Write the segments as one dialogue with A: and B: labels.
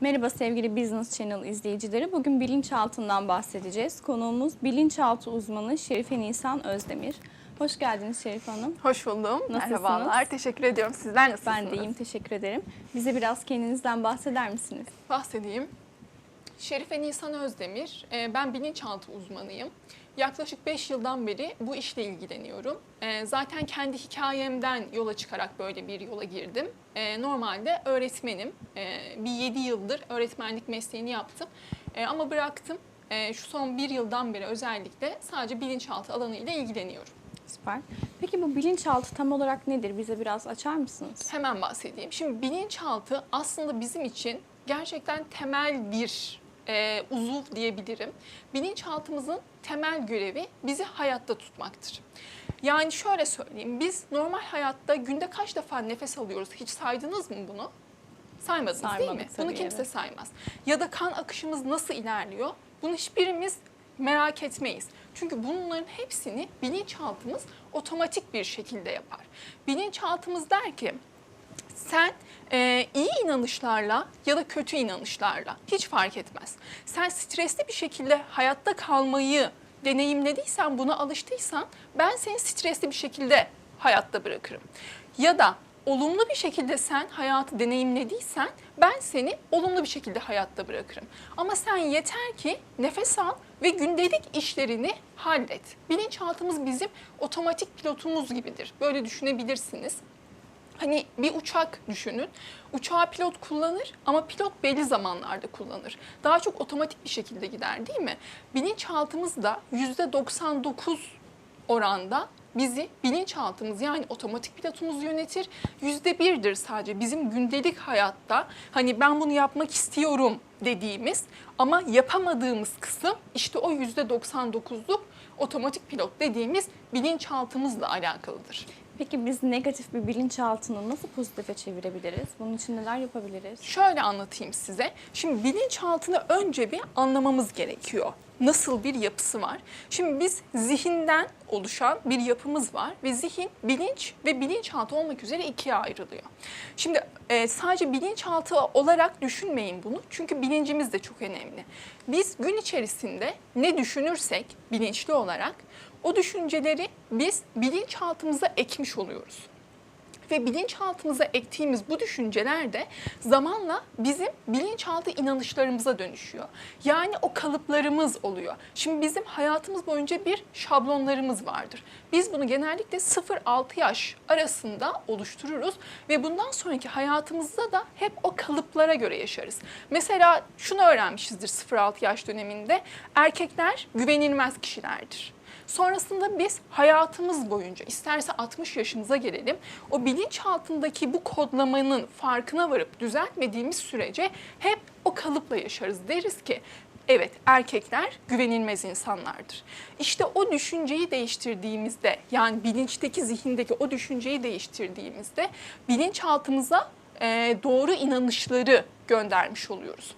A: Merhaba sevgili Business Channel izleyicileri. Bugün bilinçaltından bahsedeceğiz. Konuğumuz bilinçaltı uzmanı Şerife Nisan Özdemir. Hoş geldiniz Şerife Hanım.
B: Hoş buldum.
A: Nasılsınız?
B: Merhabalar. Teşekkür ediyorum. Sizler nasılsınız?
A: Ben de iyiyim, teşekkür ederim. Bize biraz kendinizden bahseder misiniz?
B: Bahsedeyim. Şerife Nisan Özdemir. Ee, Ben bilinçaltı uzmanıyım. Yaklaşık 5 yıldan beri bu işle ilgileniyorum. Ee, Zaten kendi hikayemden yola çıkarak böyle bir yola girdim. Ee, Normalde öğretmenim. Ee, Bir 7 yıldır öğretmenlik mesleğini yaptım. Ama bıraktım. Şu son bir yıldan beri özellikle sadece bilinçaltı alanıyla ilgileniyorum.
A: Süper. Peki bu bilinçaltı tam olarak nedir? Bize biraz açar mısınız?
B: Hemen bahsedeyim. Şimdi bilinçaltı aslında bizim için gerçekten temel bir e, uzuv diyebilirim. Bilinçaltımızın temel görevi bizi hayatta tutmaktır. Yani şöyle söyleyeyim, biz normal hayatta günde kaç defa nefes alıyoruz? Hiç saydınız mı bunu? Saymadınız değil mi?
A: Saymadık
B: Bunu kimse
A: evet.
B: saymaz. Ya da kan akışımız nasıl ilerliyor? Bunu hiçbirimiz merak etmeyiz. Çünkü bunların hepsini bilinçaltımız otomatik bir şekilde yapar. Bilinçaltımız der ki sen e, iyi inanışlarla ya da kötü inanışlarla hiç fark etmez. Sen stresli bir şekilde hayatta kalmayı deneyimlediysen, buna alıştıysan ben seni stresli bir şekilde hayatta bırakırım. Ya da olumlu bir şekilde sen hayatı deneyimlediysen ben seni olumlu bir şekilde hayatta bırakırım. Ama sen yeter ki nefes al ve gündelik işlerini hallet. Bilinçaltımız bizim otomatik pilotumuz gibidir. Böyle düşünebilirsiniz. Hani bir uçak düşünün. Uçağı pilot kullanır ama pilot belli zamanlarda kullanır. Daha çok otomatik bir şekilde gider değil mi? Bilinçaltımız da %99 oranda bizi bilinçaltımız yani otomatik pilotumuz yönetir. Yüzde birdir sadece bizim gündelik hayatta hani ben bunu yapmak istiyorum dediğimiz ama yapamadığımız kısım işte o yüzde 99'luk otomatik pilot dediğimiz bilinçaltımızla alakalıdır.
A: Peki biz negatif bir bilinçaltını nasıl pozitife çevirebiliriz? Bunun için neler yapabiliriz?
B: Şöyle anlatayım size. Şimdi bilinçaltını önce bir anlamamız gerekiyor. Nasıl bir yapısı var? Şimdi biz zihinden oluşan bir yapımız var ve zihin, bilinç ve bilinçaltı olmak üzere ikiye ayrılıyor. Şimdi e, sadece bilinçaltı olarak düşünmeyin bunu çünkü bilincimiz de çok önemli. Biz gün içerisinde ne düşünürsek bilinçli olarak o düşünceleri biz bilinçaltımıza ekmiş oluyoruz ve bilinçaltımıza ektiğimiz bu düşünceler de zamanla bizim bilinçaltı inanışlarımıza dönüşüyor. Yani o kalıplarımız oluyor. Şimdi bizim hayatımız boyunca bir şablonlarımız vardır. Biz bunu genellikle 0-6 yaş arasında oluştururuz ve bundan sonraki hayatımızda da hep o kalıplara göre yaşarız. Mesela şunu öğrenmişizdir 0-6 yaş döneminde erkekler güvenilmez kişilerdir. Sonrasında biz hayatımız boyunca isterse 60 yaşımıza gelelim o bilinçaltındaki bu kodlamanın farkına varıp düzeltmediğimiz sürece hep o kalıpla yaşarız. Deriz ki evet erkekler güvenilmez insanlardır. İşte o düşünceyi değiştirdiğimizde yani bilinçteki zihindeki o düşünceyi değiştirdiğimizde bilinçaltımıza doğru inanışları göndermiş oluyoruz.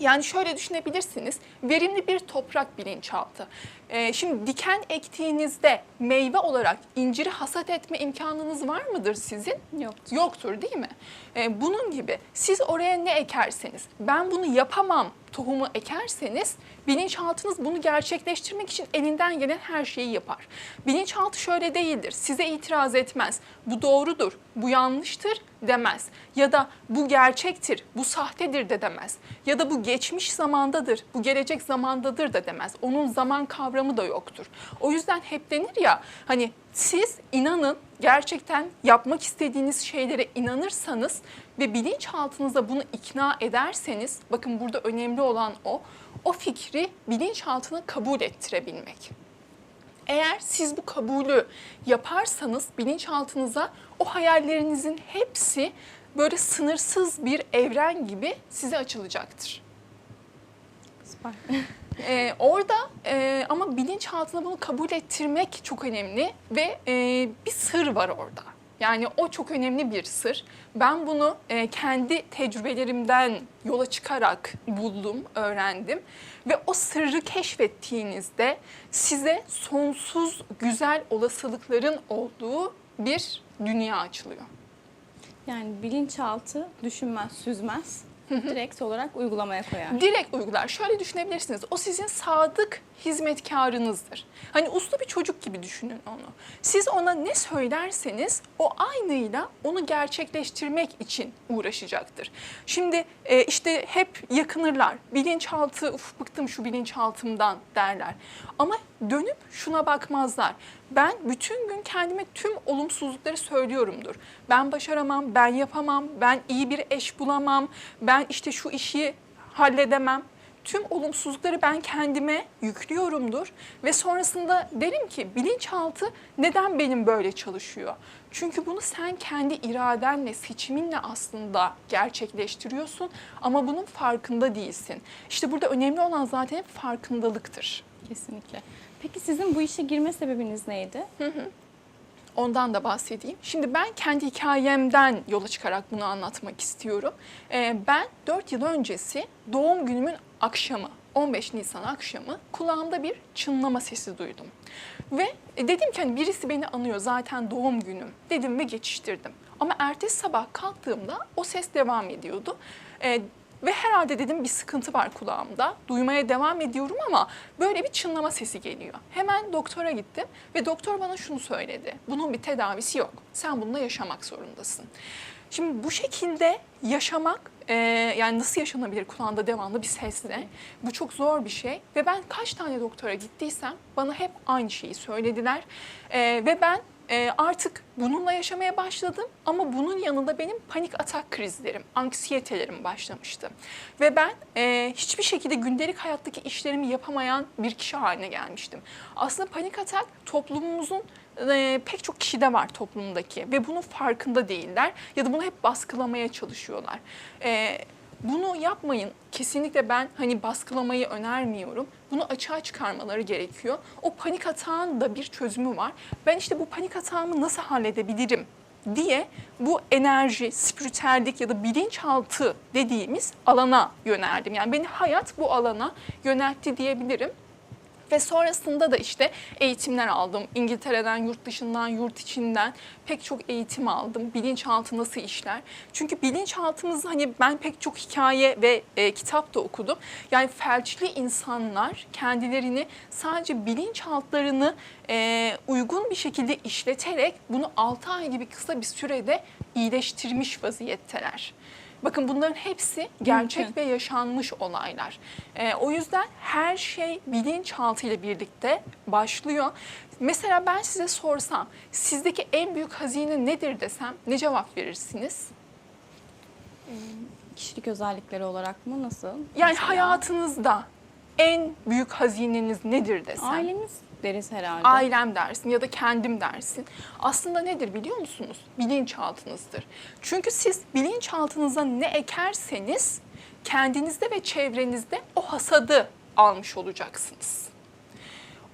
B: Yani şöyle düşünebilirsiniz, verimli bir toprak bilinçaltı. Ee, şimdi diken ektiğinizde meyve olarak inciri hasat etme imkanınız var mıdır sizin?
A: Yoktur.
B: Yoktur değil mi? Ee, bunun gibi siz oraya ne ekerseniz, ben bunu yapamam tohumu ekerseniz bilinçaltınız bunu gerçekleştirmek için elinden gelen her şeyi yapar. Bilinçaltı şöyle değildir, size itiraz etmez, bu doğrudur, bu yanlıştır demez. Ya da bu gerçektir, bu sahtedir de demez. Ya da bu geçmiş zamandadır, bu gelecek zamandadır da demez. Onun zaman kavramı da yoktur. O yüzden hep denir ya hani siz inanın gerçekten yapmak istediğiniz şeylere inanırsanız ve bilinçaltınıza bunu ikna ederseniz bakın burada önemli olan o o fikri bilinçaltına kabul ettirebilmek. Eğer siz bu kabulü yaparsanız bilinçaltınıza o hayallerinizin hepsi böyle sınırsız bir evren gibi size açılacaktır.
A: Süper.
B: Ee, orada e, ama bilinçaltına bunu kabul ettirmek çok önemli ve e, bir sır var orada. Yani o çok önemli bir sır. Ben bunu e, kendi tecrübelerimden yola çıkarak buldum, öğrendim. Ve o sırrı keşfettiğinizde size sonsuz güzel olasılıkların olduğu bir dünya açılıyor.
A: Yani bilinçaltı düşünmez, süzmez. direkt olarak uygulamaya koyar.
B: direkt uygular. Şöyle düşünebilirsiniz. O sizin sadık hizmetkarınızdır. Hani uslu bir çocuk gibi düşünün onu. Siz ona ne söylerseniz o aynıyla onu gerçekleştirmek için uğraşacaktır. Şimdi e, işte hep yakınırlar. Bilinçaltı, uf bıktım şu bilinçaltımdan derler. Ama dönüp şuna bakmazlar. Ben bütün gün kendime tüm olumsuzlukları söylüyorumdur. Ben başaramam, ben yapamam, ben iyi bir eş bulamam, ben işte şu işi halledemem. Tüm olumsuzlukları ben kendime yüklüyorumdur ve sonrasında derim ki bilinçaltı neden benim böyle çalışıyor? Çünkü bunu sen kendi iradenle, seçiminle aslında gerçekleştiriyorsun ama bunun farkında değilsin. İşte burada önemli olan zaten farkındalıktır.
A: Kesinlikle. Peki sizin bu işe girme sebebiniz neydi?
B: Ondan da bahsedeyim. Şimdi ben kendi hikayemden yola çıkarak bunu anlatmak istiyorum. Ee, ben 4 yıl öncesi doğum günümün akşamı, 15 Nisan akşamı kulağımda bir çınlama sesi duydum. Ve e, dedim ki hani birisi beni anıyor zaten doğum günüm dedim ve geçiştirdim. Ama ertesi sabah kalktığımda o ses devam ediyordu. Ee, ve herhalde dedim bir sıkıntı var kulağımda. Duymaya devam ediyorum ama böyle bir çınlama sesi geliyor. Hemen doktora gittim ve doktor bana şunu söyledi. Bunun bir tedavisi yok. Sen bununla yaşamak zorundasın. Şimdi bu şekilde yaşamak e, yani nasıl yaşanabilir kulağında devamlı bir sesle? Bu çok zor bir şey ve ben kaç tane doktora gittiysem bana hep aynı şeyi söylediler. E, ve ben e, artık bununla yaşamaya başladım ama bunun yanında benim panik atak krizlerim, anksiyetelerim başlamıştı. Ve ben e, hiçbir şekilde gündelik hayattaki işlerimi yapamayan bir kişi haline gelmiştim. Aslında panik atak toplumumuzun e, pek çok kişide var toplumdaki ve bunun farkında değiller ya da bunu hep baskılamaya çalışıyorlar. E, bunu yapmayın. Kesinlikle ben hani baskılamayı önermiyorum. Bunu açığa çıkarmaları gerekiyor. O panik atağın da bir çözümü var. Ben işte bu panik atağımı nasıl halledebilirim diye bu enerji, spiritüellik ya da bilinçaltı dediğimiz alana yöneldim. Yani beni hayat bu alana yöneltti diyebilirim. Ve sonrasında da işte eğitimler aldım. İngiltere'den, yurt dışından, yurt içinden pek çok eğitim aldım. Bilinçaltı nasıl işler? Çünkü bilinçaltımız hani ben pek çok hikaye ve e, kitap da okudum. Yani felçli insanlar kendilerini sadece bilinçaltlarını e, uygun bir şekilde işleterek bunu 6 ay gibi kısa bir sürede iyileştirmiş vaziyetteler. Bakın bunların hepsi gerçek
A: Mümkün.
B: ve yaşanmış olaylar. Ee, o yüzden her şey bilinçaltı ile birlikte başlıyor. Mesela ben size sorsam sizdeki en büyük hazine nedir desem ne cevap verirsiniz?
A: Kişilik özellikleri olarak mı? Nasıl?
B: Yani
A: Mesela?
B: hayatınızda en büyük hazineniz nedir desem?
A: Ailemiz deriz herhalde.
B: Ailem dersin ya da kendim dersin. Aslında nedir biliyor musunuz? Bilinçaltınızdır. Çünkü siz bilinçaltınıza ne ekerseniz kendinizde ve çevrenizde o hasadı almış olacaksınız.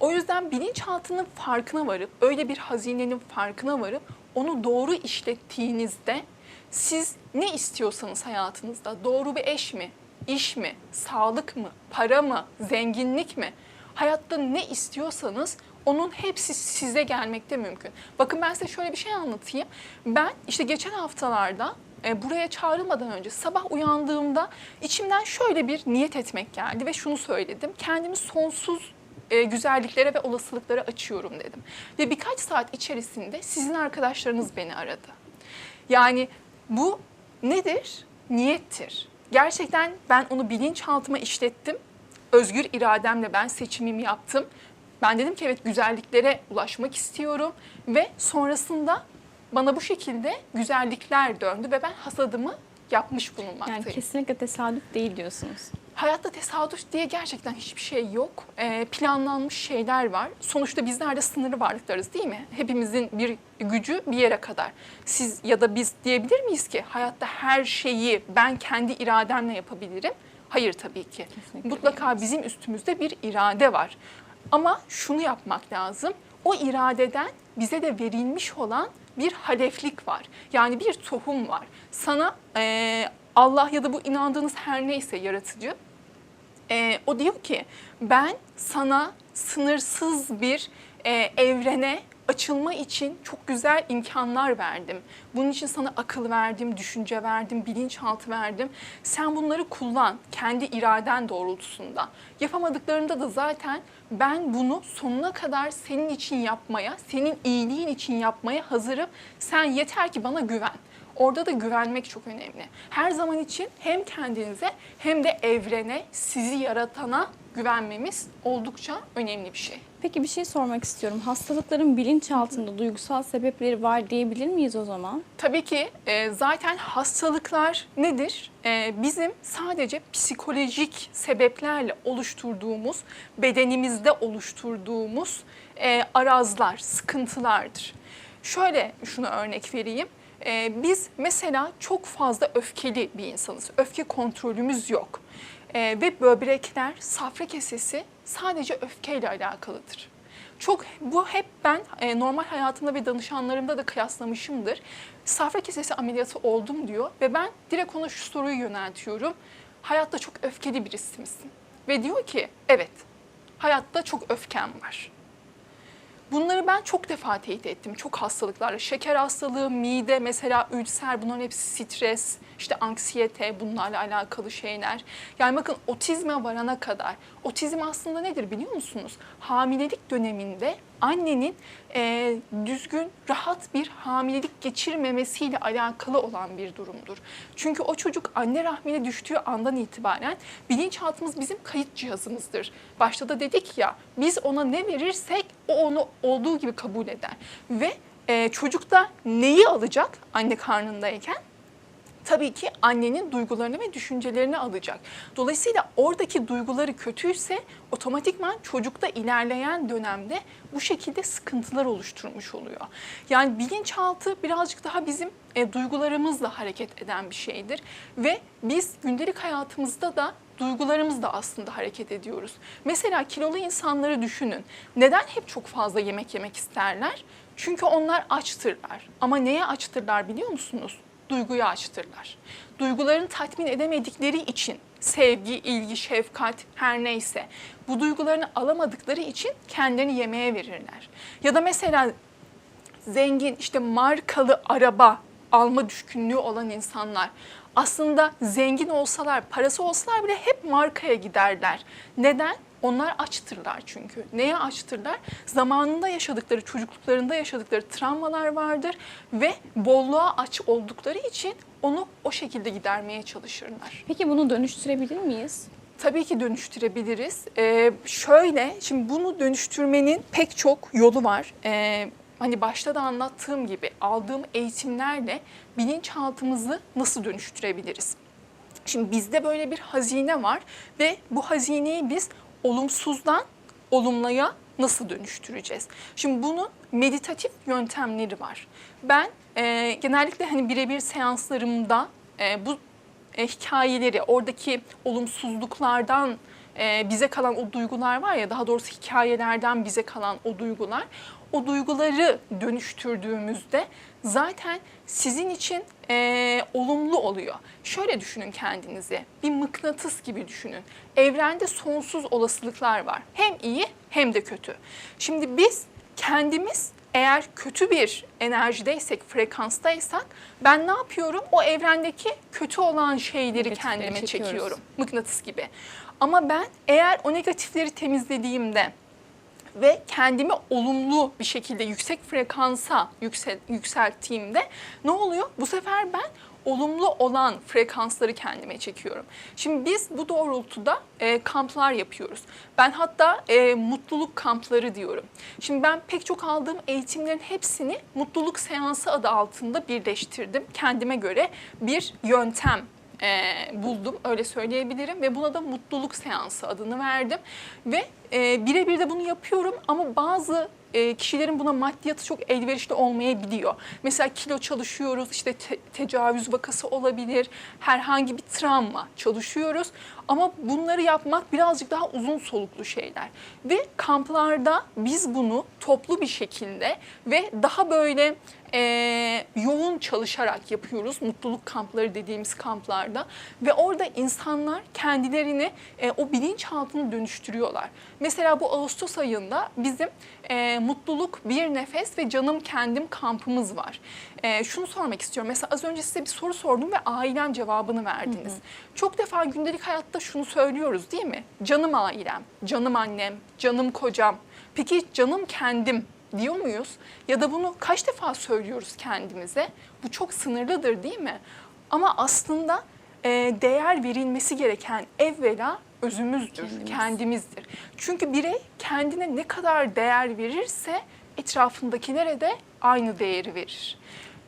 B: O yüzden bilinçaltının farkına varıp, öyle bir hazinenin farkına varıp onu doğru işlettiğinizde siz ne istiyorsanız hayatınızda, doğru bir eş mi, iş mi, sağlık mı, para mı, zenginlik mi, hayatta ne istiyorsanız onun hepsi size gelmekte mümkün. Bakın ben size şöyle bir şey anlatayım. Ben işte geçen haftalarda e, buraya çağrılmadan önce sabah uyandığımda içimden şöyle bir niyet etmek geldi ve şunu söyledim. Kendimi sonsuz e, güzelliklere ve olasılıklara açıyorum dedim. Ve birkaç saat içerisinde sizin arkadaşlarınız beni aradı. Yani bu nedir? Niyettir. Gerçekten ben onu bilinçaltıma işlettim. Özgür irademle ben seçimimi yaptım. Ben dedim ki evet güzelliklere ulaşmak istiyorum ve sonrasında bana bu şekilde güzellikler döndü ve ben hasadımı yapmış bulunmaktayım.
A: Yani kesinlikle tesadüf değil diyorsunuz.
B: Hayatta tesadüf diye gerçekten hiçbir şey yok. Ee, planlanmış şeyler var. Sonuçta bizler de sınırlı varlıklarız değil mi? Hepimizin bir gücü bir yere kadar. Siz ya da biz diyebilir miyiz ki hayatta her şeyi ben kendi irademle yapabilirim? Hayır tabii ki.
A: Kesinlikle
B: Mutlaka bizim üstümüzde bir irade var. Ama şunu yapmak lazım. O iradeden bize de verilmiş olan bir haleflik var. Yani bir tohum var. Sana eee, Allah ya da bu inandığınız her neyse yaratıcı e, o diyor ki ben sana sınırsız bir e, evrene açılma için çok güzel imkanlar verdim. Bunun için sana akıl verdim, düşünce verdim, bilinçaltı verdim. Sen bunları kullan kendi iraden doğrultusunda. Yapamadıklarında da zaten ben bunu sonuna kadar senin için yapmaya, senin iyiliğin için yapmaya hazırım. Sen yeter ki bana güven. Orada da güvenmek çok önemli. Her zaman için hem kendinize hem de evrene, sizi yaratana güvenmemiz oldukça önemli bir şey.
A: Peki bir şey sormak istiyorum. Hastalıkların bilinçaltında duygusal sebepleri var diyebilir miyiz o zaman?
B: Tabii ki e, zaten hastalıklar nedir? E, bizim sadece psikolojik sebeplerle oluşturduğumuz, bedenimizde oluşturduğumuz e, arazlar, sıkıntılardır. Şöyle şunu örnek vereyim. E, biz mesela çok fazla öfkeli bir insanız. Öfke kontrolümüz yok. E, ve böbrekler, safra kesesi sadece öfkeyle alakalıdır. Çok bu hep ben e, normal hayatımda ve danışanlarımda da kıyaslamışımdır. Safra kesesi ameliyatı oldum diyor ve ben direkt ona şu soruyu yöneltiyorum. Hayatta çok öfkeli birisi misin? Ve diyor ki evet hayatta çok öfkem var. Bunları ben çok defa teyit ettim. Çok hastalıklarla. Şeker hastalığı, mide mesela ülser bunların hepsi stres, işte anksiyete bunlarla alakalı şeyler. Yani bakın otizme varana kadar. Otizm aslında nedir biliyor musunuz? Hamilelik döneminde annenin e, düzgün, rahat bir hamilelik geçirmemesiyle alakalı olan bir durumdur. Çünkü o çocuk anne rahmine düştüğü andan itibaren bilinçaltımız bizim kayıt cihazımızdır. Başta da dedik ya biz ona ne verirsek o onu olduğu gibi kabul eder. Ve e, çocuk da neyi alacak anne karnındayken? Tabii ki annenin duygularını ve düşüncelerini alacak. Dolayısıyla oradaki duyguları kötüyse otomatikman çocukta ilerleyen dönemde bu şekilde sıkıntılar oluşturmuş oluyor. Yani bilinçaltı birazcık daha bizim e, duygularımızla hareket eden bir şeydir ve biz gündelik hayatımızda da duygularımızla aslında hareket ediyoruz. Mesela kilolu insanları düşünün. Neden hep çok fazla yemek yemek isterler? Çünkü onlar açtırlar. Ama neye açtırlar biliyor musunuz? Duyguyu açtırlar. Duygularını tatmin edemedikleri için sevgi, ilgi, şefkat her neyse bu duygularını alamadıkları için kendilerini yemeğe verirler. Ya da mesela zengin işte markalı araba alma düşkünlüğü olan insanlar aslında zengin olsalar, parası olsalar bile hep markaya giderler. Neden? Onlar açtırlar çünkü. Neye açtırlar? Zamanında yaşadıkları, çocukluklarında yaşadıkları travmalar vardır ve bolluğa aç oldukları için onu o şekilde gidermeye çalışırlar.
A: Peki bunu dönüştürebilir miyiz?
B: Tabii ki dönüştürebiliriz. Ee, şöyle, şimdi bunu dönüştürmenin pek çok yolu var. Ee, hani başta da anlattığım gibi aldığım eğitimlerle bilinçaltımızı nasıl dönüştürebiliriz? Şimdi bizde böyle bir hazine var ve bu hazineyi biz olumsuzdan olumluya nasıl dönüştüreceğiz? Şimdi bunun meditatif yöntemleri var. Ben e, genellikle hani birebir seanslarımda e, bu e, hikayeleri, oradaki olumsuzluklardan e, bize kalan o duygular var ya, daha doğrusu hikayelerden bize kalan o duygular, o duyguları dönüştürdüğümüzde zaten sizin için e, olumlu oluyor. Şöyle düşünün kendinizi, bir mıknatıs gibi düşünün. Evrende sonsuz olasılıklar var. Hem iyi hem de kötü. Şimdi biz kendimiz eğer kötü bir enerjideysek, frekanstaysak ben ne yapıyorum? O evrendeki kötü olan şeyleri
A: Negatifleri
B: kendime
A: çekiyoruz.
B: çekiyorum. Mıknatıs gibi. Ama ben eğer o negatifleri temizlediğimde ve kendimi olumlu bir şekilde yüksek frekansa yüksel, yükselttiğimde ne oluyor? Bu sefer ben olumlu olan frekansları kendime çekiyorum. Şimdi biz bu doğrultuda e, kamplar yapıyoruz. Ben hatta e, mutluluk kampları diyorum. Şimdi ben pek çok aldığım eğitimlerin hepsini mutluluk seansı adı altında birleştirdim. Kendime göre bir yöntem e, buldum öyle söyleyebilirim ve buna da mutluluk seansı adını verdim ve e, birebir de bunu yapıyorum ama bazı e, kişilerin buna maddiyatı çok elverişli olmayabiliyor. Mesela kilo çalışıyoruz, işte te- tecavüz vakası olabilir, herhangi bir travma çalışıyoruz. Ama bunları yapmak birazcık daha uzun soluklu şeyler. Ve kamplarda biz bunu toplu bir şekilde ve daha böyle e, yoğun çalışarak yapıyoruz. Mutluluk kampları dediğimiz kamplarda. Ve orada insanlar kendilerini e, o bilinçaltını dönüştürüyorlar. Mesela bu Ağustos ayında bizim e, mutluluk, bir nefes ve canım kendim kampımız var. E, şunu sormak istiyorum. Mesela az önce size bir soru sordum ve ailem cevabını verdiniz. Çok defa gündelik hayatta şunu söylüyoruz değil mi? Canım ailem, canım annem, canım kocam. Peki canım kendim diyor muyuz? Ya da bunu kaç defa söylüyoruz kendimize? Bu çok sınırlıdır değil mi? Ama aslında e, değer verilmesi gereken evvela özümüzdür,
A: Kendimiz.
B: kendimizdir. Çünkü birey kendine ne kadar değer verirse etrafındakilere de aynı değeri verir.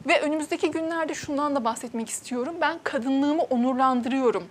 B: Ve önümüzdeki günlerde şundan da bahsetmek istiyorum. Ben kadınlığımı onurlandırıyorum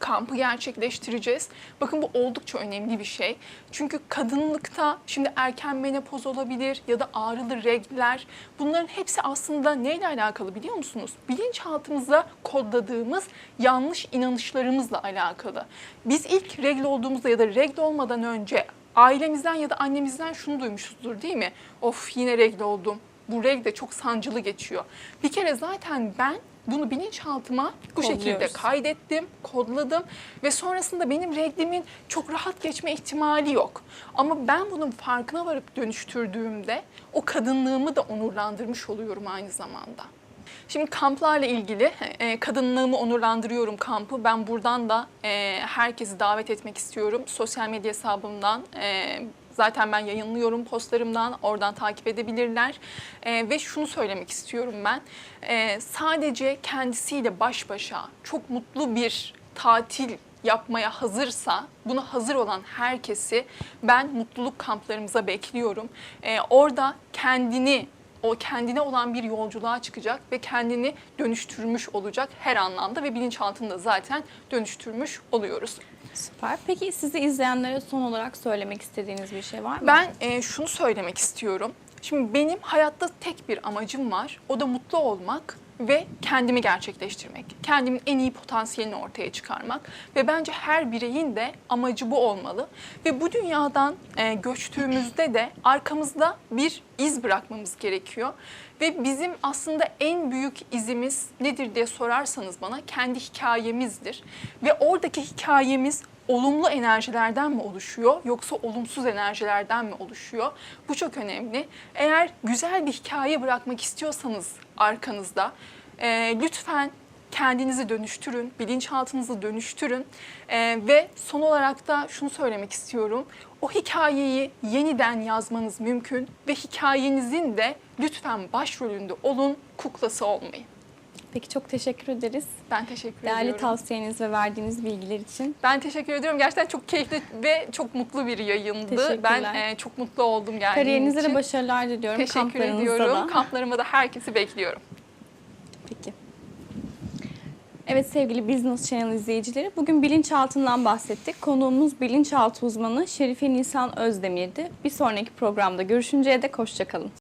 B: kampı gerçekleştireceğiz. Bakın bu oldukça önemli bir şey. Çünkü kadınlıkta şimdi erken menopoz olabilir ya da ağrılı regler bunların hepsi aslında neyle alakalı biliyor musunuz? Bilinçaltımızda kodladığımız yanlış inanışlarımızla alakalı. Biz ilk regl olduğumuzda ya da regl olmadan önce ailemizden ya da annemizden şunu duymuşuzdur değil mi? Of yine regl oldum. Bu regl de çok sancılı geçiyor. Bir kere zaten ben bunu bilinçaltıma bu şekilde kaydettim, kodladım ve sonrasında benim reglimin çok rahat geçme ihtimali yok. Ama ben bunun farkına varıp dönüştürdüğümde o kadınlığımı da onurlandırmış oluyorum aynı zamanda. Şimdi kamplarla ilgili e, kadınlığımı onurlandırıyorum kampı. Ben buradan da e, herkesi davet etmek istiyorum. Sosyal medya hesabımdan e, zaten ben yayınlıyorum postlarımdan. Oradan takip edebilirler. E, ve şunu söylemek istiyorum ben. E, sadece kendisiyle baş başa çok mutlu bir tatil yapmaya hazırsa, buna hazır olan herkesi ben mutluluk kamplarımıza bekliyorum. Ee, orada kendini, o kendine olan bir yolculuğa çıkacak ve kendini dönüştürmüş olacak her anlamda ve bilinçaltında zaten dönüştürmüş oluyoruz.
A: Süper. Peki sizi izleyenlere son olarak söylemek istediğiniz bir şey var mı?
B: Ben e, şunu söylemek istiyorum. Şimdi benim hayatta tek bir amacım var. O da mutlu olmak ve kendimi gerçekleştirmek. Kendimin en iyi potansiyelini ortaya çıkarmak. Ve bence her bireyin de amacı bu olmalı. Ve bu dünyadan e, göçtüğümüzde de arkamızda bir iz bırakmamız gerekiyor. Ve bizim aslında en büyük izimiz nedir diye sorarsanız bana kendi hikayemizdir. Ve oradaki hikayemiz olumlu enerjilerden mi oluşuyor yoksa olumsuz enerjilerden mi oluşuyor? Bu çok önemli. Eğer güzel bir hikaye bırakmak istiyorsanız arkanızda e, lütfen kendinizi dönüştürün, bilinçaltınızı dönüştürün E, ve son olarak da şunu söylemek istiyorum. O hikayeyi yeniden yazmanız mümkün ve hikayenizin de lütfen başrolünde olun, kuklası olmayın.
A: Peki çok teşekkür ederiz.
B: Ben teşekkür
A: Değerli
B: ediyorum.
A: tavsiyeniz ve verdiğiniz bilgiler için.
B: Ben teşekkür ediyorum. Gerçekten çok keyifli ve çok mutlu bir yayındı. Ben e, çok mutlu oldum geldiğim
A: Kariyerinize
B: için.
A: de başarılar diliyorum.
B: Teşekkür ediyorum.
A: da.
B: Kamplarıma da herkesi bekliyorum.
A: Peki. Evet sevgili Business Channel izleyicileri, bugün bilinçaltından bahsettik. Konuğumuz bilinçaltı uzmanı Şerife Nisan Özdemir'di. Bir sonraki programda görüşünceye dek hoşçakalın.